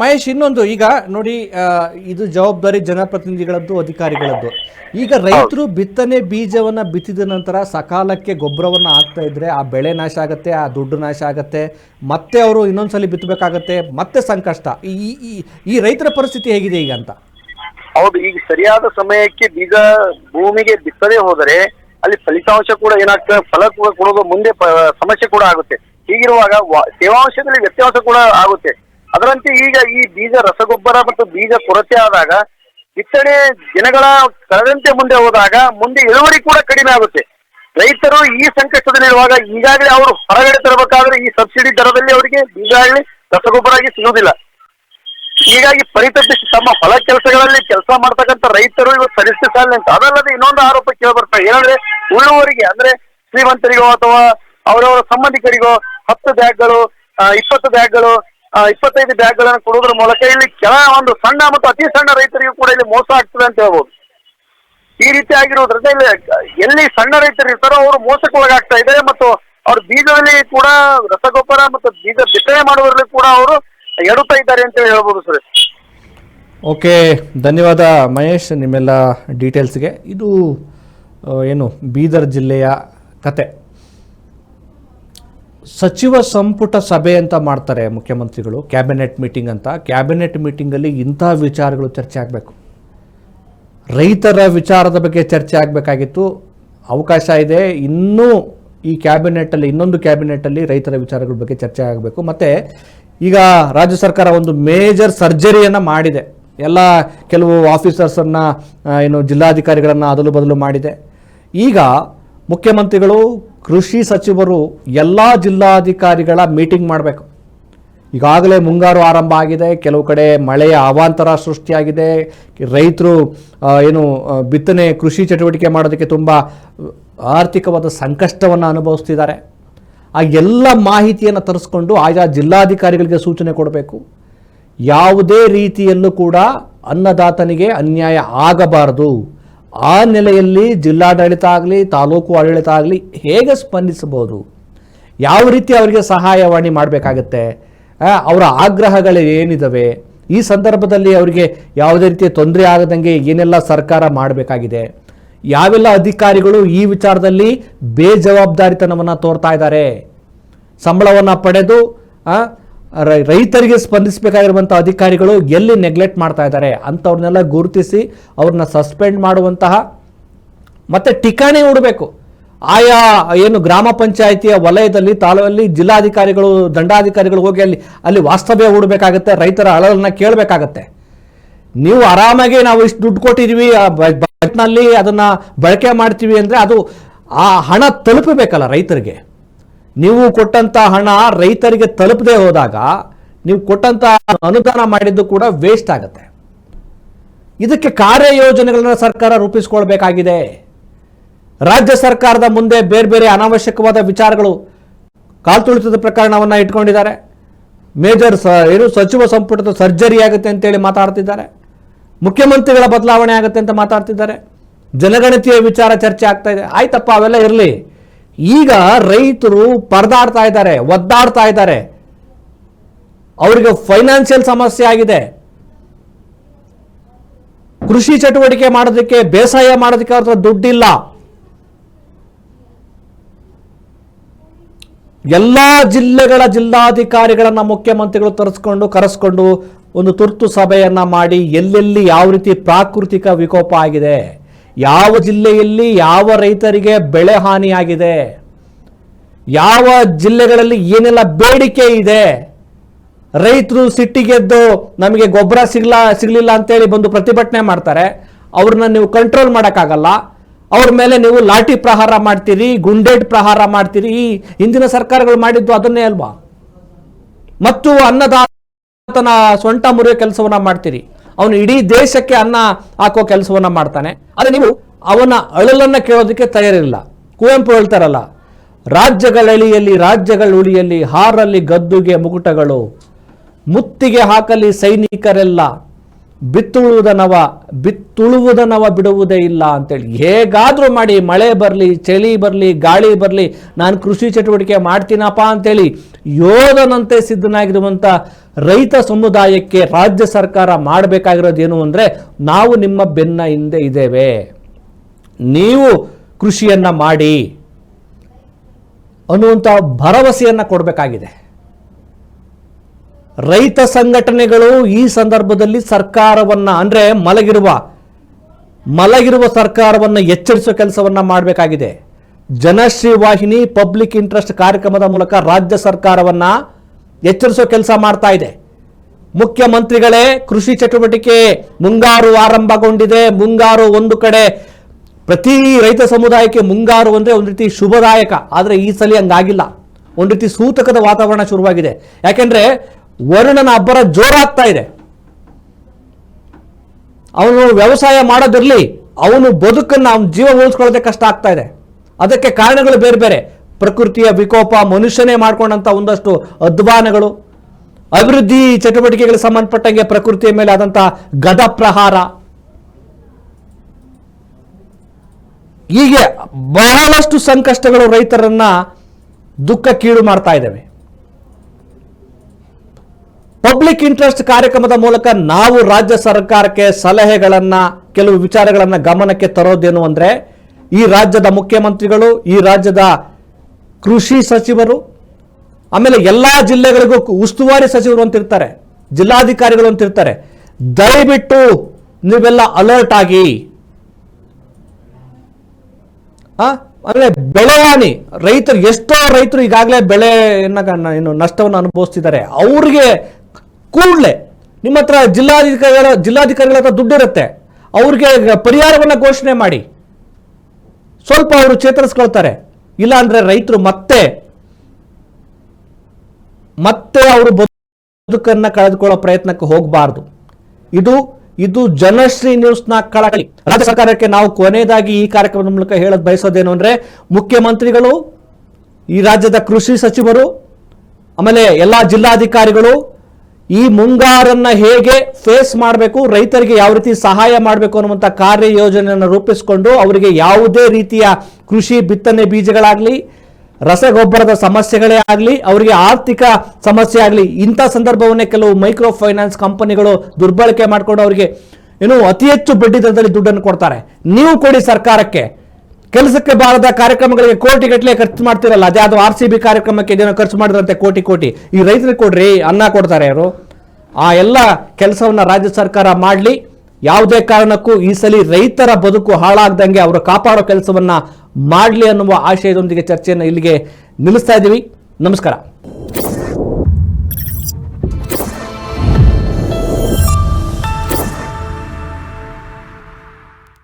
ಮಹೇಶ್ ಇನ್ನೊಂದು ಈಗ ನೋಡಿ ಇದು ಜವಾಬ್ದಾರಿ ಜನಪ್ರತಿನಿಧಿಗಳದ್ದು ಅಧಿಕಾರಿಗಳದ್ದು. ಈಗ ರೈತರು ಬಿತ್ತನೆ ಬೀಜವನ್ನ ಬಿತ್ತಿದ ನಂತರ ಸಕಾಲಕ್ಕೆ ಗೊಬ್ಬರವನ್ನ ಹಾಕ್ತಾ ಇದ್ರೆ ಆ ಬೆಳೆ ನಾಶ ಆಗತ್ತೆ ಆ ದುಡ್ಡು ನಾಶ ಆಗತ್ತೆ ಮತ್ತೆ ಅವರು ಇನ್ನೊಂದ್ಸಲಿ ಬಿತ್ತಬೇಕಾಗತ್ತೆ ಮತ್ತೆ ಸಂಕಷ್ಟ. ಈ ಈ- ಈ ರೈತರ ಪರಿಸ್ಥಿತಿ ಹೇಗಿದೆ ಈಗ ಅಂತ? ಹೌದು ಈಗ ಸರಿಯಾದ ಸಮಯಕ್ಕೆ ಬೀಜ ಭೂಮಿಗೆ ಬಿತ್ತದೆ ಹೋದರೆ ಅಲ್ಲಿ ಫಲಿತಾಂಶ ಕೂಡ ಏನಾಗ್ತದೆ ಫಲ ಕೂಡ ಕೊಡೋದು ಮುಂದೆ ಸಮಸ್ಯೆ ಕೂಡ ಆಗುತ್ತೆ. ಹೀಗಿರುವಾಗ ತೇವಾಂಶದಲ್ಲಿ ವ್ಯತ್ಯಾಸ ಕೂಡ ಆಗುತ್ತೆ. ಅದರಂತೆ ಈಗ ಈ ಬೀಜ ರಸಗೊಬ್ಬರ ಮತ್ತು ಬೀಜ ಕೊರತೆ ಆದಾಗ ಬಿತ್ತನೆ ದಿನಗಳ ಕಳೆದಂತೆ ಮುಂದೆ ಹೋದಾಗ ಮುಂದೆ ಇಳುವರಿ ಕೂಡ ಕಡಿಮೆ ಆಗುತ್ತೆ. ರೈತರು ಈ ಸಂಕಷ್ಟದಲ್ಲಿರುವಾಗ ಈಗಾಗಲೇ ಅವರು ಹೊರಗಡೆ ತರಬೇಕಾದ್ರೆ ಈ ಸಬ್ಸಿಡಿ ದರದಲ್ಲಿ ಅವರಿಗೆ ಬೀಜ ಆಗಲಿ, ರಸಗೊಬ್ಬರ ಆಗಿ ಸಿಗುವುದಿಲ್ಲ ಹೀಗಾಗಿ ಪರಿತಪ್ಪಿಸಿ ತಮ್ಮ ಹೊಲ ಕೆಲಸಗಳಲ್ಲಿ ಕೆಲಸ ಮಾಡ್ತಕ್ಕಂಥ ರೈತರು ಇವತ್ತು ಸರಿಸ್ತಿ ಸಾಲ ಅಂತ ಅದಲ್ಲದೆ ಇನ್ನೊಂದು ಆರೋಪ ಕೇಳಿ ಬರ್ತಾರೆ ಏನಂದ್ರೆ ಉಳ್ಳುವರಿಗೆ, ಅಂದ್ರೆ ಶ್ರೀಮಂತರಿಗೋ ಅಥವಾ ಅವರವರ ಸಂಬಂಧಿಕರಿಗೋ ಹತ್ತು ಬ್ಯಾಗ್ಗಳು ಇಪ್ಪತ್ತು ಬ್ಯಾಗ್ಗಳು ಇಪ್ಪತ್ತೈದು ಬ್ಯಾಗ್ಗಳನ್ನು ಕೊಡುವುದರ ಮೂಲಕ ಇಲ್ಲಿ ಕೆಲ ಒಂದು ಸಣ್ಣ ಮತ್ತು ಅತಿ ಸಣ್ಣ ರೈತರಿಗೂ ಕೂಡ ಇಲ್ಲಿ ಮೋಸ ಆಗ್ತದೆ ಅಂತ ಹೇಳ್ಬೋದು. ಈ ರೀತಿ ಆಗಿರೋದ್ರಿಂದ ಇಲ್ಲಿ ಎಲ್ಲಿ ಸಣ್ಣ ರೈತರು ಇರ್ತಾರೋ ಅವರು ಮೋಸಕ್ಕೆ ಒಳಗಾಗ್ತಾ ಇದ್ದಾರೆ ಮತ್ತು ಅವ್ರ ಬೀಜದಲ್ಲಿ ಕೂಡ ರಸಗೊಬ್ಬರ ಮತ್ತು ಬೀಜ ಬಿತ್ತನೆ ಮಾಡುವುದರಲ್ಲಿ ಕೂಡ ಅವರು ಎಡುತ್ತಾ ಇದ್ದಾರೆ ಅಂತ ಹೇಳ್ಬೋದು ಸರ್. ಓಕೆ, ಧನ್ಯವಾದ ಮಹೇಶ್ ನಿಮ್ಮೆಲ್ಲ ಡೀಟೇಲ್ಸ್ಗೆ ಇದು ಏನು, ಬೀದರ್ ಜಿಲ್ಲೆಯ ಕತೆ. ಸಚಿವ ಸಂಪುಟ ಸಭೆ ಅಂತ ಮಾಡ್ತಾರೆ ಮುಖ್ಯಮಂತ್ರಿಗಳು, ಕ್ಯಾಬಿನೆಟ್ ಮೀಟಿಂಗ್ ಅಂತ. ಕ್ಯಾಬಿನೆಟ್ ಮೀಟಿಂಗಲ್ಲಿ ಇಂಥ ವಿಚಾರಗಳು ಚರ್ಚೆ ಆಗಬೇಕು. ರೈತರ ವಿಚಾರದ ಬಗ್ಗೆ ಚರ್ಚೆ ಆಗಬೇಕಾಗಿತ್ತು. ಅವಕಾಶ ಇದೆ. ಇನ್ನೂ ಈ ಕ್ಯಾಬಿನೆಟ್ಟಲ್ಲಿ ಇನ್ನೊಂದು ಕ್ಯಾಬಿನೆಟ್ಟಲ್ಲಿ ರೈತರ ವಿಚಾರಗಳ ಬಗ್ಗೆ ಚರ್ಚೆ ಆಗಬೇಕು. ಮತ್ತು ಈಗ ರಾಜ್ಯ ಸರ್ಕಾರ ಒಂದು ಮೇಜರ್ ಸರ್ಜರಿಯನ್ನು ಮಾಡಿದೆ. ಎಲ್ಲ ಕೆಲವು ಆಫೀಸರ್ಸನ್ನು ಏನು ಜಿಲ್ಲಾಧಿಕಾರಿಗಳನ್ನು ಅದಲು ಬದಲು ಮಾಡಿದೆ. ಈಗ ಮುಖ್ಯಮಂತ್ರಿಗಳು, ಕೃಷಿ ಸಚಿವರು, ಎಲ್ಲ ಜಿಲ್ಲಾಧಿಕಾರಿಗಳ ಮೀಟಿಂಗ್ ಮಾಡಬೇಕು. ಈಗಾಗಲೇ ಮುಂಗಾರು ಆರಂಭ ಆಗಿದೆ, ಕೆಲವು ಕಡೆ ಮಳೆಯ ಅವಾಂತರ ಸೃಷ್ಟಿಯಾಗಿದೆ, ರೈತರು ಏನು ಬಿತ್ತನೆ, ಕೃಷಿ ಚಟುವಟಿಕೆ ಮಾಡೋದಕ್ಕೆ ತುಂಬ ಆರ್ಥಿಕವಾದ ಸಂಕಷ್ಟವನ್ನು ಅನುಭವಿಸ್ತಿದ್ದಾರೆ. ಆ ಎಲ್ಲ ಮಾಹಿತಿಯನ್ನು ತರಿಸ್ಕೊಂಡು ಆಯಾ ಜಿಲ್ಲಾಧಿಕಾರಿಗಳಿಗೆ ಸೂಚನೆ ಕೊಡಬೇಕು. ಯಾವುದೇ ರೀತಿಯಲ್ಲೂ ಕೂಡ ಅನ್ನದಾತನಿಗೆ ಅನ್ಯಾಯ ಆಗಬಾರದು. ಆ ನೆಲೆಯಲ್ಲಿ ಜಿಲ್ಲಾಡಳಿತ ಆಗಲಿ, ತಾಲೂಕು ಆಡಳಿತ ಆಗಲಿ ಹೇಗೆ ಸ್ಪಂದಿಸಬಹುದು? ಯಾವ ರೀತಿ ಅವರಿಗೆ ಸಹಾಯವಾಣಿ ಮಾಡಬೇಕಾಗತ್ತೆ? ಅವರ ಆಗ್ರಹಗಳು ಏನಿದ್ದಾವೆ ಈ ಸಂದರ್ಭದಲ್ಲಿ ಅವರಿಗೆ ಯಾವುದೇ ರೀತಿಯ ತೊಂದರೆ ಆಗದಂಗೆ ಏನೆಲ್ಲ ಸರ್ಕಾರ ಮಾಡಬೇಕಾಗಿದೆ? ಯಾವೆಲ್ಲ ಅಧಿಕಾರಿಗಳು ಈ ವಿಚಾರದಲ್ಲಿ ಬೇಜವಾಬ್ದಾರಿತನವನ್ನು ತೋರ್ತಾ ಇದ್ದಾರೆ? ಸಂಬಳವನ್ನು ಪಡೆದು ರೈತರಿಗೆ ಸ್ಪಂದಿಸಬೇಕಾಗಿರುವಂಥ ಅಧಿಕಾರಿಗಳು ಎಲ್ಲಿ ನೆಗ್ಲೆಕ್ಟ್ ಮಾಡ್ತಾ ಇದ್ದಾರೆ ಅಂಥವ್ರನ್ನೆಲ್ಲ ಗುರುತಿಸಿ ಅವ್ರನ್ನ ಸಸ್ಪೆಂಡ್ ಮಾಡುವಂತಹ ಮತ್ತೆ ಠಿಕಾಣಿ ಹೂಡಬೇಕು. ಆಯಾ ಏನು ಗ್ರಾಮ ಪಂಚಾಯಿತಿಯ ವಲಯದಲ್ಲಿ, ತಾಲೂಕಲ್ಲಿ ಜಿಲ್ಲಾಧಿಕಾರಿಗಳು, ದಂಡಾಧಿಕಾರಿಗಳು ಹೋಗಿ ಅಲ್ಲಿ ಅಲ್ಲಿ ವಾಸ್ತವ್ಯ ಹೂಡಬೇಕಾಗತ್ತೆ, ರೈತರ ಅಳಲನ್ನ ಕೇಳಬೇಕಾಗತ್ತೆ. ನೀವು ಆರಾಮಾಗಿ ನಾವು ಇಷ್ಟು ದುಡ್ಡು ಕೊಟ್ಟಿದ್ದೀವಿ, ಆ ಬ- ಬಜೆಟ್ನಲ್ಲಿ ಅದನ್ನ ಬಳಕೆ ಮಾಡ್ತೀವಿ ಅಂದರೆ ಅದು ಆ ಹಣ ತಲುಪಬೇಕಲ್ಲ ರೈತರಿಗೆ. ನೀವು ಕೊಟ್ಟಂತ ಹಣ ರೈತರಿಗೆ ತಲುಪದೆ ಹೋದಾಗ, ನೀವು ಕೊಟ್ಟಂತ ಅನುದಾನ ಮಾಡಿದ್ದು ಕೂಡ ವೇಸ್ಟ್ ಆಗುತ್ತೆ. ಇದಕ್ಕೆ ಕಾರ್ಯಯೋಜನೆಗಳನ್ನು ಸರ್ಕಾರ ರೂಪಿಸ್ಕೊಳ್ಬೇಕಾಗಿದೆ. ರಾಜ್ಯ ಸರ್ಕಾರದ ಮುಂದೆ ಬೇರೆ ಬೇರೆ ಅನಾವಶ್ಯಕವಾದ ವಿಚಾರಗಳು ಕಾಲ್ತುಳಿತದ ಪ್ರಕರಣವನ್ನು ಇಟ್ಕೊಂಡಿದ್ದಾರೆ. ಮೇಜರ್ ಸ, ಏನು ಸಚಿವ ಸಂಪುಟದ ಸರ್ಜರಿ ಆಗುತ್ತೆ ಅಂತೇಳಿ ಮಾತಾಡ್ತಿದ್ದಾರೆ. ಮುಖ್ಯಮಂತ್ರಿಗಳ ಬದಲಾವಣೆ ಆಗುತ್ತೆ ಅಂತ ಮಾತಾಡ್ತಿದ್ದಾರೆ. ಜನಗಣತಿಯ ವಿಚಾರ ಚರ್ಚೆ ಆಗ್ತಾ ಇದೆ. ಆಯ್ತಪ್ಪ, ಅವೆಲ್ಲ ಇರಲಿ. ಈಗ ರೈತರು ಪರದಾಡ್ತಾ ಇದ್ದಾರೆ, ಒದ್ದಾಡ್ತಾ ಇದ್ದಾರೆ. ಅವರಿಗೆ ಫೈನಾನ್ಷಿಯಲ್ ಸಮಸ್ಯೆ ಆಗಿದೆ. ಕೃಷಿ ಚಟುವಟಿಕೆ ಮಾಡೋದಕ್ಕೆ ಬೇಸಾಯ ಮಾಡೋದಕ್ಕೆ ಅವ್ರ ದುಡ್ಡಿಲ್ಲ. ಎಲ್ಲ ಜಿಲ್ಲೆಗಳ ಜಿಲ್ಲಾಧಿಕಾರಿಗಳನ್ನ ಮುಖ್ಯಮಂತ್ರಿಗಳು ತರಿಸ್ಕೊಂಡು, ಕರೆಸ್ಕೊಂಡು ಒಂದು ತುರ್ತು ಸಭೆಯನ್ನ ಮಾಡಿ, ಎಲ್ಲೆಲ್ಲಿ ಯಾವ ರೀತಿ ಪ್ರಾಕೃತಿಕ ವಿಕೋಪ ಆಗಿದೆ. ಯಾವ ಜಿಲ್ಲೆಯಲ್ಲಿ ಯಾವ ರೈತರಿಗೆ ಬೆಳೆ ಹಾನಿಯಾಗಿದೆ? ಯಾವ ಜಿಲ್ಲೆಗಳಲ್ಲಿ ಏನೆಲ್ಲ ಬೇಡಿಕೆ ಇದೆ? ರೈತರು ಸಿಟ್ಟಿಗೆದ್ದು ನಮಗೆ ಗೊಬ್ಬರ ಸಿಗ್ಲ, ಸಿಗಲಿಲ್ಲ ಅಂತೇಳಿ ಬಂದು ಪ್ರತಿಭಟನೆ ಮಾಡ್ತಾರೆ. ಅವ್ರನ್ನ ನೀವು ಕಂಟ್ರೋಲ್ ಮಾಡೋಕ್ಕಾಗಲ್ಲ. ಅವ್ರ ಮೇಲೆ ನೀವು ಲಾಠಿ ಪ್ರಹಾರ ಮಾಡ್ತೀರಿ, ಗುಂಡೇಟ್ ಪ್ರಹಾರ ಮಾಡ್ತೀರಿ. ಈ ಹಿಂದಿನ ಸರ್ಕಾರಗಳು ಮಾಡಿದ್ದು ಅದನ್ನೇ ಅಲ್ವಾ? ಮತ್ತು ಅನ್ನದಾತನ ಸೊಂಟ ಮುರಿಯೋ ಕೆಲಸವನ್ನ ಮಾಡ್ತೀರಿ. ಅವನು ಇಡೀ ದೇಶಕ್ಕೆ ಅನ್ನ ಹಾಕೋ ಕೆಲಸವನ್ನ ಮಾಡ್ತಾನೆ. ಆದರೆ ನೀವು ಅವನ ಅಳಲನ್ನ ಕೇಳೋದಕ್ಕೆ ತಯಾರಿಲ್ಲ. ಕುವೆಂಪು ಹೇಳ್ತಾರಲ್ಲ ರಾಜ್ಯಗಳಳಿಯಲ್ಲಿ ರಾಜ್ಯಗಳ ಉಳಿಯಲ್ಲಿ, ಹಾರಲ್ಲಿ ಗದ್ದುಗೆ ಮುಕುಟಗಳು, ಮುತ್ತಿಗೆ ಹಾಕಲಿ ಸೈನಿಕರೆಲ್ಲ, ಬಿತ್ತುಳುವುದನವ ಬಿತ್ತುಳುವುದನವ ಬಿಡುವುದೇ ಇಲ್ಲ ಅಂತೇಳಿ. ಹೇಗಾದರೂ ಮಾಡಿ ಮಳೆ ಬರಲಿ, ಚಳಿ ಬರಲಿ, ಗಾಳಿ ಬರಲಿ, ನಾನು ಕೃಷಿ ಚಟುವಟಿಕೆ ಮಾಡ್ತೀನಪ್ಪ ಅಂತೇಳಿ ಯೋಧನಂತೆ ಸಿದ್ಧನಾಗಿರುವಂಥ ರೈತ ಸಮುದಾಯಕ್ಕೆ ರಾಜ್ಯ ಸರ್ಕಾರ ಮಾಡಬೇಕಾಗಿರೋದೇನು ಅಂದರೆ ನಾವು ನಿಮ್ಮ ಬೆನ್ನ ಹಿಂದೆ ಇದ್ದೇವೆ. ನೀವು ಕೃಷಿಯನ್ನು ಮಾಡಿ ಅನ್ನುವಂಥ ಭರವಸೆಯನ್ನು ಕೊಡಬೇಕಾಗಿದೆ. ರೈತ ಸಂಘಟನೆಗಳು ಈ ಸಂದರ್ಭದಲ್ಲಿ ಸರ್ಕಾರವನ್ನ ಅಂದ್ರೆ ಮಲಗಿರುವ ಮಲಗಿರುವ ಸರ್ಕಾರವನ್ನ ಎಚ್ಚರಿಸುವ ಕೆಲಸವನ್ನ ಮಾಡಬೇಕಾಗಿದೆ. ಜನಶ್ರೀ ವಾಹಿನಿ ಪಬ್ಲಿಕ್ ಇಂಟ್ರೆಸ್ಟ್ ಕಾರ್ಯಕ್ರಮದ ಮೂಲಕ ರಾಜ್ಯ ಸರ್ಕಾರವನ್ನ ಎಚ್ಚರಿಸೋ ಕೆಲಸ ಮಾಡ್ತಾ ಇದೆ. ಮುಖ್ಯಮಂತ್ರಿಗಳೇ, ಕೃಷಿ ಚಟುವಟಿಕೆ ಮುಂಗಾರು ಆರಂಭಗೊಂಡಿದೆ. ಮುಂಗಾರು ಒಂದು ಕಡೆ ಪ್ರತಿ ರೈತ ಸಮುದಾಯಕ್ಕೆ ಮುಂಗಾರು ಅಂದರೆ ಒಂದು ರೀತಿ ಶುಭದಾಯಕ. ಆದರೆ ಈ ಸಲ ಹಂಗಾಗಿಲ್ಲ. ಒಂದು ರೀತಿ ಸೂತಕದ ವಾತಾವರಣ ಶುರುವಾಗಿದೆ. ಯಾಕೆಂದ್ರೆ ವರುಣನ ಅಬ್ಬರ ಜೋರಾಗ್ತಾ ಇದೆ. ಅವನು ವ್ಯವಸಾಯ ಮಾಡೋದಿರಲಿ, ಅವನು ಬದುಕನ್ನು, ಅವನ ಜೀವ ಉಳಿಸ್ಕೊಳ್ಳೋದೇ ಕಷ್ಟ ಆಗ್ತಾ ಇದೆ. ಅದಕ್ಕೆ ಕಾರಣಗಳು ಬೇರೆ ಬೇರೆ. ಪ್ರಕೃತಿಯ ವಿಕೋಪ, ಮನುಷ್ಯನೇ ಮಾಡ್ಕೊಂಡಂತ ಒಂದಷ್ಟು ಅಧ್ವಾನಗಳು, ಅಭಿವೃದ್ಧಿ ಚಟುವಟಿಕೆಗಳಿಗೆ ಸಂಬಂಧಪಟ್ಟಂಗೆ ಪ್ರಕೃತಿಯ ಮೇಲೆ ಆದಂತ ಗದ ಪ್ರಹಾರ ಹೀಗೆ ಬಹಳಷ್ಟು ಸಂಕಷ್ಟಗಳು ರೈತರನ್ನ ದುಃಖ ಕೀಡು ಮಾಡ್ತಾ ಇದ್ದಾವೆ. ಪಬ್ಲಿಕ್ ಇಂಟ್ರೆಸ್ಟ್ ಕಾರ್ಯಕ್ರಮದ ಮೂಲಕ ನಾವು ರಾಜ್ಯ ಸರ್ಕಾರಕ್ಕೆ ಸಲಹೆಗಳನ್ನ, ಕೆಲವು ವಿಚಾರಗಳನ್ನ ಗಮನಕ್ಕೆ ತರೋದೇನು ಅಂದ್ರೆ ಈ ರಾಜ್ಯದ ಮುಖ್ಯಮಂತ್ರಿಗಳು, ಈ ರಾಜ್ಯದ ಕೃಷಿ ಸಚಿವರು, ಆಮೇಲೆ ಎಲ್ಲ ಜಿಲ್ಲೆಗಳಿಗೂ ಉಸ್ತುವಾರಿ ಸಚಿವರು ಅಂತಿರ್ತಾರೆ ಜಿಲ್ಲಾಧಿಕಾರಿಗಳು ಅಂತ ಇರ್ತಾರೆ. ದಯವಿಟ್ಟು ನೀವೆಲ್ಲ ಅಲರ್ಟ್ ಆಗಿ. ಅಂದರೆ ಬೆಳೆಹಾನಿ ಬೆಳೆ ಹಾನಿ ರೈತರು, ಎಷ್ಟೋ ರೈತರು ಈಗಾಗಲೇ ಗ- ಏನು ನಷ್ಟವನ್ನು ಅನುಭವಿಸ್ತಿದ್ದಾರೆ. ಅವ್ರಿಗೆ ಕೂಡಲೇ ನಿಮ್ಮ ಹತ್ರ ಜಿಲ್ಲಾಧಿಕಾರಿಗಳ ಜಿಲ್ಲಾಧಿಕಾರಿಗಳ ಹತ್ರ ದುಡ್ಡು ಇರುತ್ತೆ ಅವ್ರಿಗೆ ಪರಿಹಾರವನ್ನು ಘೋಷಣೆ ಮಾಡಿ. ಸ್ವಲ್ಪ ಅವರು ಚೇತರಿಸ್ಕೊಳ್ತಾರೆ. ಇಲ್ಲ ಅಂದ್ರೆ ರೈತರು ಮತ್ತೆ ಮತ್ತೆ ಅವರು ಬದುಕನ್ನ ಕಳೆದುಕೊಳ್ಳೋ ಪ್ರಯತ್ನಕ್ಕೆ ಹೋಗಬಾರ್ದು. ಇದು ಇದು ಜನಶ್ರೀ ನ್ಯೂಸ್ನ ಕಳಕಳಿ. ರಾಜ್ಯ ಸರ್ಕಾರಕ್ಕೆ ನಾವು ಕೊನೆಯದಾಗಿ ಈ ಕಾರ್ಯಕ್ರಮದ ಮೂಲಕ ಹೇಳೋದು ಬಯಸೋದೇನು ಅಂದ್ರೆ, ಮುಖ್ಯಮಂತ್ರಿಗಳು, ಈ ರಾಜ್ಯದ ಕೃಷಿ ಸಚಿವರು, ಆಮೇಲೆ ಎಲ್ಲಾ ಜಿಲ್ಲಾಧಿಕಾರಿಗಳು ಈ ಮುಂಗಾರನ್ನ ಹೇಗೆ ಫೇಸ್ ಮಾಡಬೇಕು, ರೈತರಿಗೆ ಯಾವ ರೀತಿ ಸಹಾಯ ಮಾಡಬೇಕು ಅನ್ನುವಂಥ ಕಾರ್ಯ ಯೋಜನೆಯನ್ನು ರೂಪಿಸಿಕೊಂಡು ಅವರಿಗೆ ಯಾವುದೇ ರೀತಿಯ ಕೃಷಿ ಬಿತ್ತನೆ ಬೀಜಗಳಾಗಲಿ, ರಸಗೊಬ್ಬರದ ಸಮಸ್ಯೆಗಳೇ ಆಗಲಿ, ಅವರಿಗೆ ಆರ್ಥಿಕ ಸಮಸ್ಯೆ ಆಗಲಿ, ಇಂಥ ಸಂದರ್ಭವನ್ನೇ ಕೆಲವು ಮೈಕ್ರೋ ಫೈನಾನ್ಸ್ ಕಂಪನಿಗಳು ದುರ್ಬಳಕೆ ಮಾಡಿಕೊಂಡು ಅವರಿಗೆ ಏನು ಅತಿ ಹೆಚ್ಚು ಬಡ್ಡಿ ದರದಲ್ಲಿ ದುಡ್ಡನ್ನು ಕೊಡ್ತಾರೆ. ನೀವು ಕೊಡಿ ಸರ್ಕಾರಕ್ಕೆ. ಕೆಲಸಕ್ಕೆ ಬಾರದ ಕಾರ್ಯಕ್ರಮಗಳಿಗೆ ಕೋಟಿ ಗಟ್ಟಲೆ ಖರ್ಚು ಮಾಡ್ತಿರಲ್ಲ ಅದ್ಯಾವುದು ಆರ್ ಸಿ ಬಿ ಕಾರ್ಯಕ್ರಮಕ್ಕೆ ಏನೋ ಖರ್ಚು ಮಾಡಿದ್ರಂತೆ ಕೋಟಿ ಕೋಟಿ. ಈ ರೈತರಿಗೆ ಕೊಡ್ರಿ, ಅನ್ನ ಕೊಡ್ತಾರೆ ಅವರು ಆ ಎಲ್ಲ ಕೆಲಸವನ್ನ ರಾಜ್ಯ ಸರ್ಕಾರ ಮಾಡಲಿ. ಯಾವುದೇ ಕಾರಣಕ್ಕೂ ಈ ಸಲ ರೈತರ ಬದುಕು ಹಾಳಾಗ್ದಂಗೆ ಅವರು ಕಾಪಾಡೋ ಕೆಲಸವನ್ನ ಮಾಡಲಿ ಅನ್ನುವ ಆಶಯದೊಂದಿಗೆ ಚರ್ಚೆಯನ್ನು ಇಲ್ಲಿಗೆ ನಿಲ್ಲಿಸ್ತಾ ಇದ್ದೀವಿ ನಮಸ್ಕಾರ.